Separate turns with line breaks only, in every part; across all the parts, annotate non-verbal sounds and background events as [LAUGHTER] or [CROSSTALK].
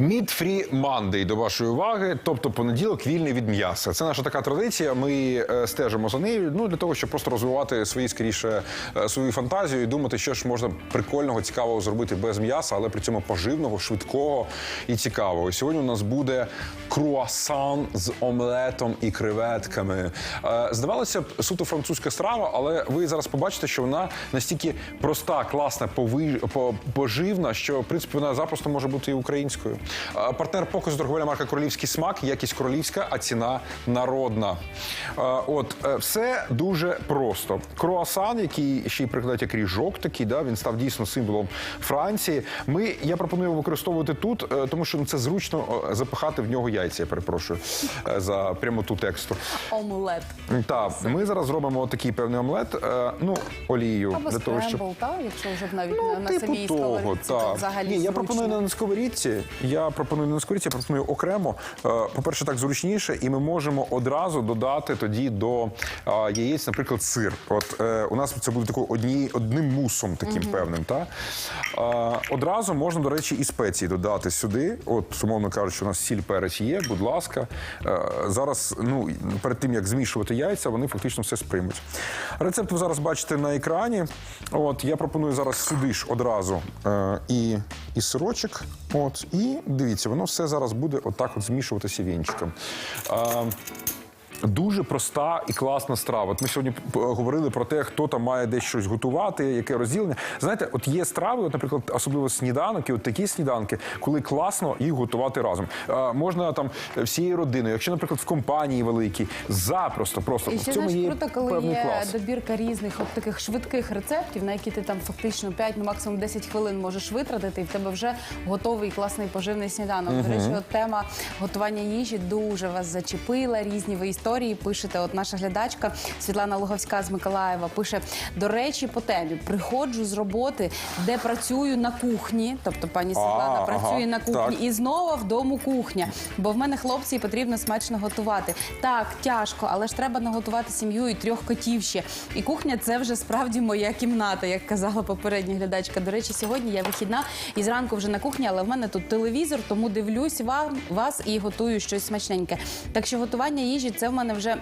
Free Monday до вашої уваги, тобто понеділок вільний від м'яса. Це наша така традиція. Ми е, стежимо за нею. Ну для того, щоб просто розвивати свої скоріше е, свою фантазію і думати, що ж можна прикольного, цікавого зробити без м'яса, але при цьому поживного, швидкого і цікавого. Сьогодні у нас буде круасан з омлетом і креветками. Е, Здавалося б, суто французька страва, але ви зараз побачите, що вона настільки проста, класна, поживна, що в принципі вона запросто може бути і українською. Партнер показу торговельна марка Королівський смак, якість королівська, а ціна народна. От е, все дуже просто. Круасан, який ще й прикладають як ріжок, такий, да, він став дійсно символом Франції. Ми я пропоную використовувати тут, е, тому що ну, це зручно е, запихати в нього яйця. Я перепрошую за прямоту тексту.
Омлет.
Так, ми зараз зробимо такий певний омлет. Ну, олією
Або
для того, щоб
так? Якщо вже навіть
Ну,
на, на
типу
самій
того,
сковорідці, то взагалі
Ні, я пропоную на сковорідці. Я пропоную не на сковорідці, я пропоную окремо. Е, По-перше, так зручніше, і ми можемо одразу додати тоді до е, яєць, наприклад, сир. От е, у нас це буде тако одні, одним мусом таким певним. Та? Одразу можна, до речі, і спеції додати сюди. От, умовно кажучи, у нас сіль перець є, будь ласка. Зараз, ну, перед тим як змішувати яйця, вони фактично все сприймуть. Рецепт ви зараз бачите на екрані. От я пропоную зараз сюди ж одразу і, і сирочок. От, і дивіться, воно все зараз буде отак от змішуватися вінчиком. Дуже проста і класна страва. От ми сьогодні говорили про те, хто там має десь щось готувати, яке розділення. Знаєте, от є страви, от, наприклад, особливо сніданок, і от такі сніданки, коли класно їх готувати разом. Е, можна там всією родиною, якщо, наприклад, в компанії великій, запросто, просто
І
в
ще
цьому
знаєш,
є
круто, коли
певний
є
клас.
добірка різних от таких швидких рецептів, на які ти там фактично 5, ну максимум 10 хвилин можеш витратити, і в тебе вже готовий класний поживний сніданок. До речі, от тема готування їжі дуже вас зачепила. Різні ви історії пишете. От наша глядачка Світлана Луговська з Миколаєва пише: до речі, по темі приходжу з роботи, де працюю на кухні. Тобто пані Світлана
ага,
працює на кухні
так.
і знову вдома кухня. Бо в мене хлопці і потрібно смачно готувати. Так, тяжко, але ж треба наготувати сім'ю і трьох котів ще. І кухня це вже справді моя кімната, як казала попередня глядачка. До речі, сьогодні я вихідна і зранку вже на кухні, але в мене тут телевізор, тому дивлюсь вам вас і готую щось смачненьке. Так що готування їжі це в мене вже.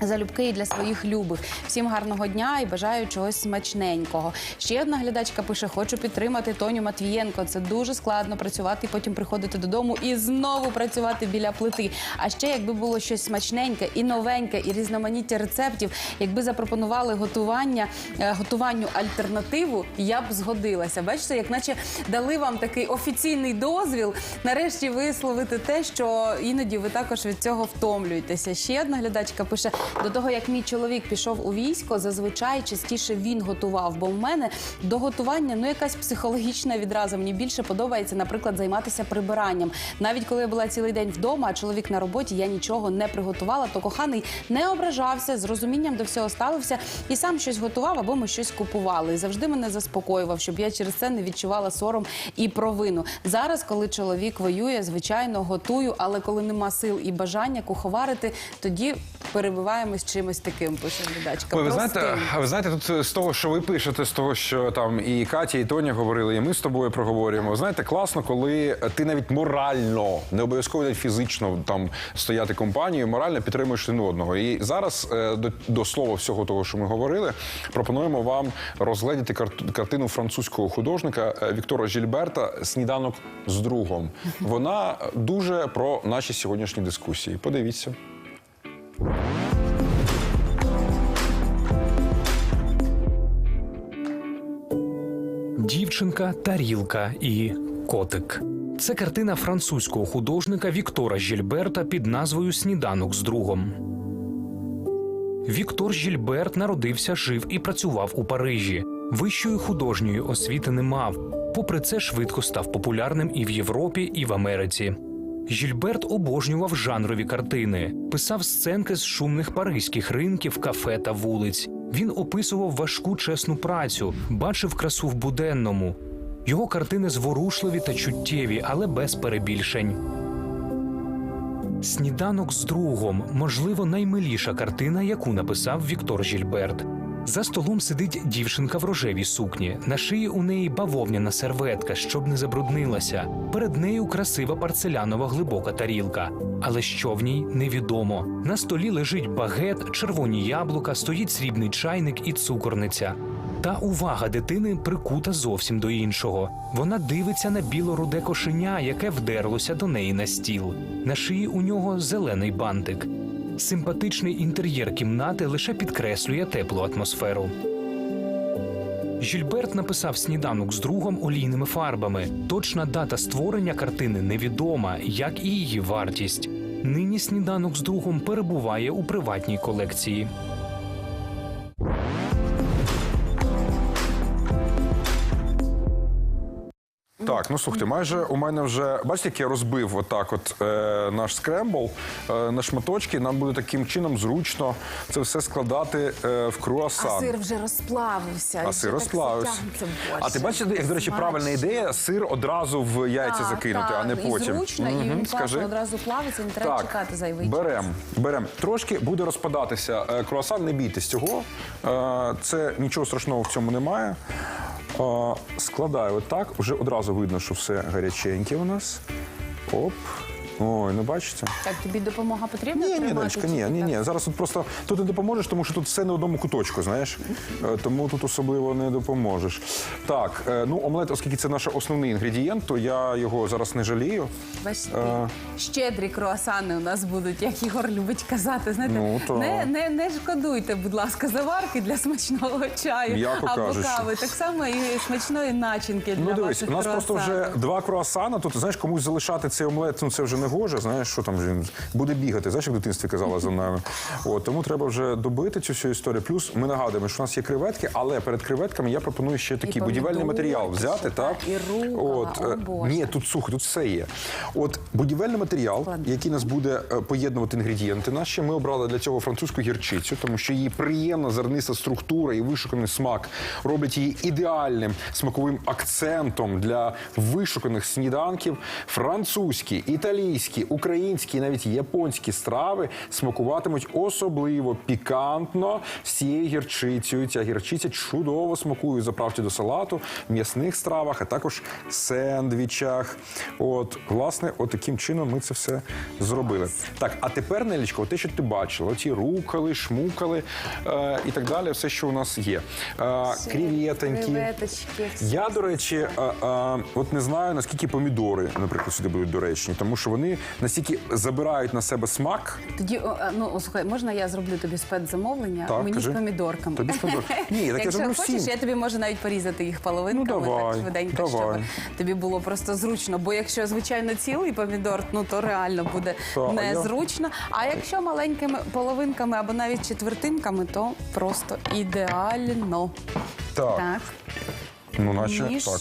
Залюбки і для своїх любих. Всім гарного дня і бажаю чогось смачненького. Ще одна глядачка пише: хочу підтримати Тоню Матвієнко. Це дуже складно працювати, потім приходити додому і знову працювати біля плити. А ще якби було щось смачненьке і новеньке, і різноманіття рецептів, якби запропонували готування е, готуванню альтернативу, я б згодилася. Бачите, як наче дали вам такий офіційний дозвіл нарешті висловити те, що іноді ви також від цього втомлюєтеся. Ще одна глядачка пише: до того як мій чоловік пішов у військо, зазвичай частіше він готував. Бо в мене до готування ну якась психологічна відразу. Мені більше подобається, наприклад, займатися прибиранням. Навіть коли я була цілий день вдома, а чоловік на роботі, я нічого не приготувала, то коханий не ображався, з розумінням до всього ставився і сам щось готував або ми щось купували. І завжди мене заспокоював, щоб я через це не відчувала сором і провину. Зараз, коли чоловік воює, звичайно, готую, але коли нема сил і бажання куховарити, тоді перебиваємось чимось таким. Пише глядачка.
Ви знаєте, ви знаєте, тут з того, що ви пишете, з того, що там і Катя, і Тоня говорили, і ми з тобою проговорюємо. Ви Знаєте, класно, коли ти навіть морально, не обов'язково навіть фізично там стояти компанією, морально підтримуєш один одного. І зараз е, до, до слова всього того, що ми говорили, пропонуємо вам розглядіти кар- картину французького художника е, Віктора Жільберта Сніданок з другом. Вона дуже про наші сьогоднішні дискусії. Подивіться.
Дівчинка, тарілка і котик. Це картина французького художника Віктора Жільберта під назвою Сніданок з другом. Віктор Жільберт народився, жив і працював у Парижі. Вищої художньої освіти не мав. Попри це, швидко став популярним і в Європі, і в Америці. Жільберт обожнював жанрові картини, писав сценки з шумних паризьких ринків, кафе та вулиць. Він описував важку чесну працю, бачив красу в буденному. Його картини зворушливі та чуттєві, але без перебільшень. Сніданок з другом можливо наймиліша картина, яку написав Віктор Жільберт. За столом сидить дівчинка в рожевій сукні. На шиї у неї бавовняна серветка, щоб не забруднилася. Перед нею красива парцелянова глибока тарілка. Але що в ній невідомо. На столі лежить багет, червоні яблука, стоїть срібний чайник і цукорниця. Та увага дитини прикута зовсім до іншого. Вона дивиться на біло-руде кошеня, яке вдерлося до неї на стіл. На шиї у нього зелений бантик. Симпатичний інтер'єр кімнати лише підкреслює теплу атмосферу. Жільберт написав сніданок з другом олійними фарбами. Точна дата створення картини невідома, як і її вартість. Нині сніданок з другом перебуває у приватній колекції.
Так, ну слухайте, майже у мене вже бачите, як я розбив отак, от е, наш скрембл е, на шматочки. Нам буде таким чином зручно це все складати е, в круасан.
А сир вже розплавився.
А сир розплавився. А ти бачиш, як, до речі, правильна ідея сир одразу в яйця
Так,
закинути,
так,
а не потім.
І зручно, і
Мгм,
він
скажи.
одразу плавиться, не треба
Так,
чекати зайвий час.
берем, берем. Трошки буде розпадатися е, круасан, не бійтесь цього. Е, Це нічого страшного в цьому немає. Складаю отак, вже одразу видно, що все гаряченьке у нас. Оп. Ой, ну бачите?
Так, тобі допомога потрібна?
Ні, ні,
тримати чи
ні, ні, ні. Зараз тут просто тут не допоможеш, тому що тут все на одному куточку, знаєш. Е, Тому тут особливо не допоможеш. Так, е, ну омлет, оскільки це наш основний інгредієнт, то я його зараз не жалію.
Бачите,
Е.
щедрі круасани у нас будуть, як Ігор любить казати. Знаєте,
Ну, то.
не, не, не шкодуйте, будь ласка, заварки для смачного чаю
М'яко
або
кажучи.
кави. Так само і смачної начинки для
Ну дивись,
ваших
у нас просто вже два круасана. Тут знаєш, комусь залишати цей омлет, ну це вже не гоже. Знаєш, що там він буде бігати. Знаєш, як в дитинстві казала за нами. От тому треба вже добити цю всю історію. Плюс ми нагадуємо, що у нас є креветки, але перед креветками я пропоную ще такий будівельний матеріал взяти. Так
і рукола,
от
о,
е,
Боже.
ні, тут сухо, тут все є. От будівельний матеріал, який нас буде е, поєднувати інгредієнти наші. Ми обрали для цього французьку гірчицю, тому що її приємна зерниста структура і вишуканий смак роблять її ідеальним смаковим акцентом для вишуканих сніданків. Французькі, італійські, українські, і навіть японські страви смакуватимуть особливо пікантно з цією гірчицею. Ця гірчиця чудово смакує заправді до салату, м'ясних стравах, а також сендвічах. От, власне, от таким чином ми це все зробили. Так, а тепер, Нелічко, те, що ти бачила, оці рукали, шмукали е, і так далі, все, що у нас є. Е.
Креветочки.
Я, до речі, е, е, от не знаю, наскільки помідори, наприклад, сюди будуть доречні, тому що вони настільки забирають на себе смак.
Тоді, ну, слухай, можна я зроблю тобі спецзамовлення?
Так,
Мені
кажи.
з помідорками.
Тобі з помідор- [LAUGHS] Ні, так я
Якщо
зроблю
хочеш,
всім.
я тобі можу навіть порізати їх половинками
Ну, давай,
так швиденько,
давай.
щоб тобі було просто зручно. Бо якщо, звичайно, цілий помідор, ну то реально буде
Та, а я-
незручно. А якщо маленькими половинками або навіть четвертинками, то просто ідеально.
Так,
Так.
ну наче
Ніж.
так.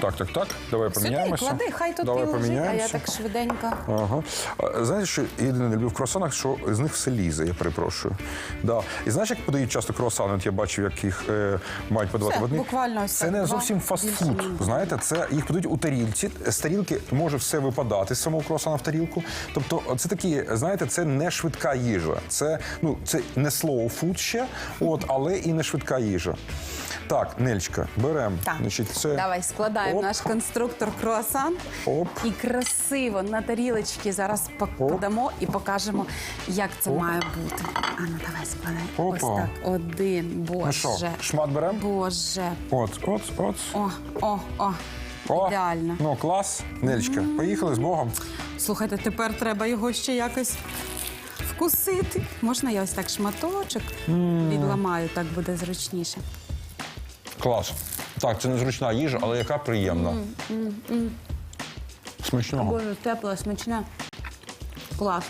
Так, так, так. Давай
Сюди
поміняємося.
клади, хай тут
Давай
і лежить, а я
поміняємося.
так швиденько.
Ага. А, Знаєш, що єдине не люблю в круасанах, що з них все лізе, я перепрошую. Да. І знаєш, як подають часто круасани? От я бачив, як їх е, мають подавати
Все,
в одних.
буквально ось
Це
так,
не
два,
зовсім
більше
фастфуд.
ні.
Знаєте, це їх подають у тарілці. З тарілки може все випадати з самого круасана в тарілку. Тобто, це такі, знаєте, це не швидка їжа. Це ну це не slow food ще, от, але і не швидка їжа. Так, Нельчка, беремо.
Так,
Значить, це...
давай складаємо
Оп.
наш конструктор круасан
Оп.
і красиво на тарілочки зараз покладемо і покажемо, як це має бути. А ну давай складай. Ось так. Один. Боже.
Ну що, шмат беремо?
Боже.
От, от, от.
О, о, о.
О,
Ідеально.
Ну, клас. Нелічка, поїхали з Богом.
Слухайте, тепер треба його ще якось вкусити. Можна я ось так шматочок відламаю, так буде зручніше.
Клас. Так, це незручна їжа, але яка приємна. Смачного.
Боже, тепло, смачне. Клас.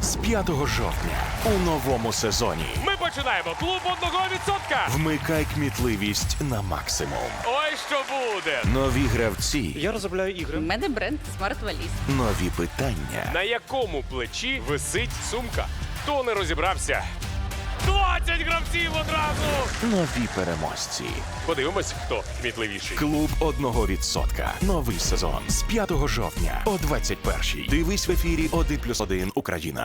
з 5 жовтня у новому сезоні.
Ми починаємо клуб одного відсотка.
Вмикай кмітливість на максимум.
Ой, що буде?
Нові гравці,
Я розробляю ігри.
У мене бренд Smart Valise.
нові питання,
На якому плечі висить сумка? Хто не розібрався? 20 гравців одразу!
нові переможці.
Подивимось, хто кмітливіший.
Клуб одного відсотка. Новий сезон з 5 жовтня о 21-й. Дивись в ефірі 1+,1 Україна.